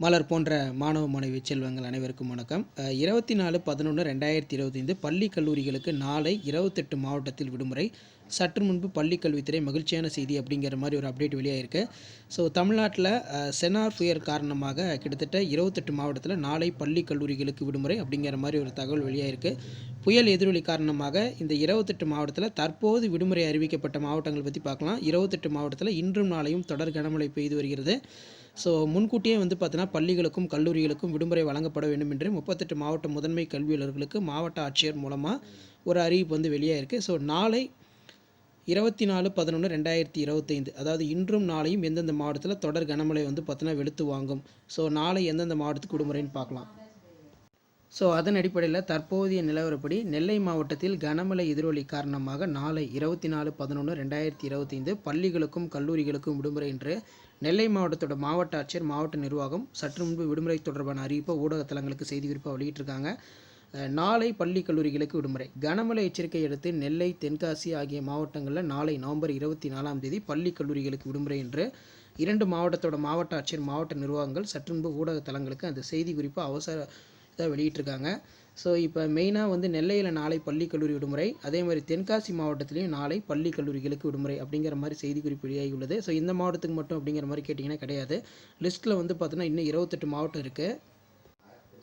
மலர் போன்ற மாணவ மாணவி செல்வங்கள் அனைவருக்கும் வணக்கம். இருபத்தி நாலு பதினொன்று ரெண்டாயிரத்தி இருபத்தைந்து பள்ளி கல்லூரிகளுக்கு நாளை இருபத்தெட்டு மாவட்டத்தில் விடுமுறை. சற்று முன்பு பள்ளி கல்வித்துறை மகிழ்ச்சியான செய்தி அப்படிங்கிற மாதிரி ஒரு அப்டேட் வெளியாகிருக்கு ஸோ தமிழ்நாட்டில் அஹ், செனார் புயல் காரணமாக கிட்டத்தட்ட இருபத்தெட்டு மாவட்டத்தில் நாளை பள்ளி கல்லூரிகளுக்கு விடுமுறை அப்படிங்கிற மாதிரி ஒரு தகவல் வெளியாகிருக்கு புயல் எதிரொலி காரணமாக இந்த இருபத்தெட்டு மாவட்டத்தில் தற்போது விடுமுறை அறிவிக்கப்பட்ட மாவட்டங்கள் பற்றி பார்க்கலாம். இருபத்தெட்டு மாவட்டத்தில் இன்றும் நாளையும் தொடர் கனமழை பெய்து வருகிறது. ஸோ முன்கூட்டியே வந்து பார்த்தீங்கன்னா பள்ளிகளுக்கும் கல்லூரிகளுக்கும் விடுமுறை வழங்கப்பட வேண்டும் என்று முப்பத்தெட்டு மாவட்ட முதன்மை கல்வியாளர்களுக்கு மாவட்ட ஆட்சியர் மூலமாக ஒரு அறிவிப்பு வந்து வெளியாக இருக்குது ஸோ நாளை இருபத்தி நாலு பதினொன்று ரெண்டாயிரத்தி இருபத்தைந்து அதாவது இன்றும் நாளையும் எந்தெந்த மாவட்டத்தில் தொடர் கனமழை வந்து பார்த்தீங்கன்னா வெளுத்து வாங்கும். ஸோ நாளை எந்தெந்த மாவட்டத்துக்கு விடுமுறைன்னு பார்க்கலாம். ஸோ அதன் அடிப்படையில் தற்போதைய நிலவரப்படி நெல்லை மாவட்டத்தில் கனமழை எதிரொலி காரணமாக நாளை இருபத்தி நாலு பதினொன்று ரெண்டாயிரத்தி இருபத்தைந்து பள்ளிகளுக்கும் கல்லூரிகளுக்கும் விடுமுறை என்று நெல்லை மாவட்டத்தோட மாவட்ட ஆட்சியர் மாவட்ட நிர்வாகம் சற்று முன்பு விடுமுறை தொடர்பான அறிவிப்பை ஊடகத்தலங்களுக்கு செய்தி குறிப்பாக வெளியிட்டிருக்காங்க. நாளை பள்ளி கல்லூரிகளுக்கு விடுமுறை. கனமழை எச்சரிக்கை அடுத்து நெல்லை தென்காசி ஆகிய மாவட்டங்களில் நாளை நவம்பர் இருபத்தி நாலாம் தேதி பள்ளி கல்லூரிகளுக்கு விடுமுறை என்று இரண்டு மாவட்டத்தோட மாவட்ட ஆட்சியர் மாவட்ட நிர்வாகங்கள் சற்று முன்பு ஊடகத்தலங்களுக்கு அந்த செய்தி குறிப்பு அவசர தான் வெளியிட்டிருக்காங்க. ஸோ இப்போ மெயினாக வந்து நெல்லையில் நாளை பள்ளி கல்லூரி விடுமுறை அதே மாதிரி தென்காசி மாவட்டத்திலையும் நாளை பள்ளி கல்லூரிகளுக்கு விடுமுறை அப்படிங்கிற மாதிரி செய்தி குறிப்பு வெளியாகியுள்ளது ஸோ இந்த மாவட்டத்துக்கு மட்டும் அப்படிங்கிற மாதிரி கேட்டிங்கன்னா கிடையாது. லிஸ்ட்டில் வந்து பார்த்தோன்னா இன்னும் இருபத்தெட்டு மாவட்டம் இருக்குது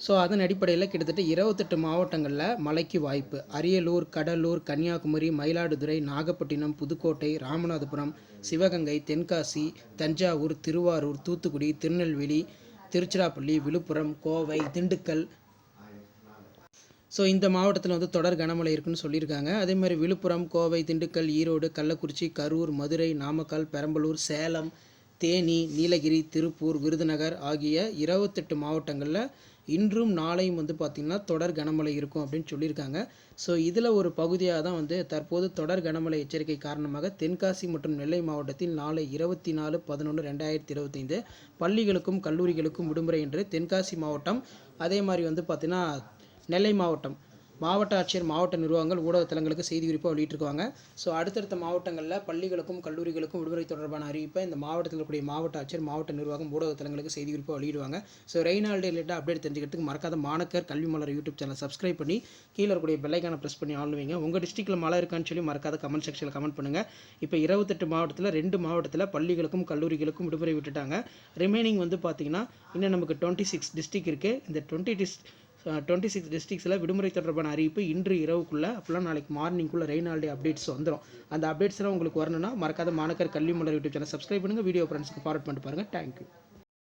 ஸோ அதன் அடிப்படையில் கிட்டத்தட்ட இருபத்தெட்டு மாவட்டங்களில் மழைக்கு வாய்ப்பு. அரியலூர் கடலூர் கன்னியாகுமரி மயிலாடுதுறை நாகப்பட்டினம் புதுக்கோட்டை ராமநாதபுரம் சிவகங்கை தென்காசி தஞ்சாவூர் திருவாரூர் தூத்துக்குடி திருநெல்வேலி திருச்சிராப்பள்ளி விழுப்புரம் கோவை திண்டுக்கல் ஸோ இந்த மாவட்டத்தில் வந்து தொடர் கனமழை இருக்குன்னு சொல்லியிருக்காங்க. அதே மாதிரி விழுப்புரம் கோவை திண்டுக்கல் ஈரோடு கள்ளக்குறிச்சி கரூர் மதுரை நாமக்கல் பெரம்பலூர் சேலம் தேனி நீலகிரி திருப்பூர் விருதுநகர் ஆகிய இருபத்தெட்டு மாவட்டங்களில் இன்றும் நாளையும் வந்து பார்த்திங்கன்னா தொடர் கனமழை இருக்கும் அப்படின்னு சொல்லியிருக்காங்க. ஸோ இதில் ஒரு பகுதியாக தான் வந்து தற்போது தொடர் கனமழை எச்சரிக்கை காரணமாக தென்காசி மற்றும் நெல்லை மாவட்டத்தில் நாளை இருபத்தி நாலு பதினொன்று ரெண்டாயிரத்தி இருபத்தைந்து பள்ளிகளுக்கும் கல்லூரிகளுக்கும் விடுமுறை என்று தென்காசி மாவட்டம் அதே மாதிரி வந்து பார்த்திங்கன்னா நெல்லை மாவட்டம் மாவட்ட ஆட்சியர் மாவட்ட நிர்வாகங்கள் ஊடகத்தலங்களுக்கு செய்தி குறிப்பாக வெளியிட்டிருக்காங்க. ஸோ அடுத்தடுத்த மாவட்டங்களில் பள்ளிகளுக்கும் கல்லூரிகளுக்கும் விடுமுறை தொடர்பான அறிவிப்பை இந்த மாவட்டத்தில் இருக்கக்கூடிய மாவட்ட ஆட்சியர் மாவட்ட நிர்வாகம் ஊடகத்தலங்களுக்கு செய்தி குறிப்பாக வெளியிடுவாங்க. ஸோ ரெய்னால்டு ரிலேட்டாக அப்டேட் தெரிஞ்சுக்கிறதுக்கு மறக்காத Manakkar Kalvi Malar YouTube channel subscribe பண்ணி கீழே இருக்கக்கூடிய பெல்லைக்கான ப்ரெஸ் பண்ணி ஆளுவீங்க. உங்கள் டிஸ்ட்ரிக்ட்டில் மழை இருக்கான்னு சொல்லி மறக்காத கமெண்ட் செக்ஷனில் கமெண்ட் பண்ணுங்கள் இப்போ இருபத்தெட்டு மாவட்டத்தில் ரெண்டு மாவட்டத்தில் பள்ளிகளுக்கும் கல்லூரிகளுக்கும் விடுமுறை விட்டுட்டாங்க. ரிமைனிங் வந்து பார்த்தீங்கன்னா இன்னும் நமக்கு டுவெண்ட்டி சிக்ஸ் டிஸ்ட்ரிக் இருக்குது இந்த டுவெண்ட்டி டிஸ்ட் டுவெண்ட்டி சிக்ஸ் டிஸ்ட்ரிக்ஸில் விடுமுறை தொடர்பான அறிவிப்பு இன்று இரவுக்குள்ளே அப்போலாம் நாளைக்கு மார்னிங்குள்ளே ரெயின் ஆல்டே அப்டேட்ஸ் வந்துடும் அந்த அப்டேட்ஸ்லாம் உங்களுக்கு வரணும்னா மறக்காத Manakkar Kalvi Malar YouTube channel subscribe பண்ணுங்கள் வீடியோ ஃப்ரெண்ட்ஸ்க்கு ஃபார்வர்ட் பண்ணிட்டு பாருங்கள் தேங்க்யூ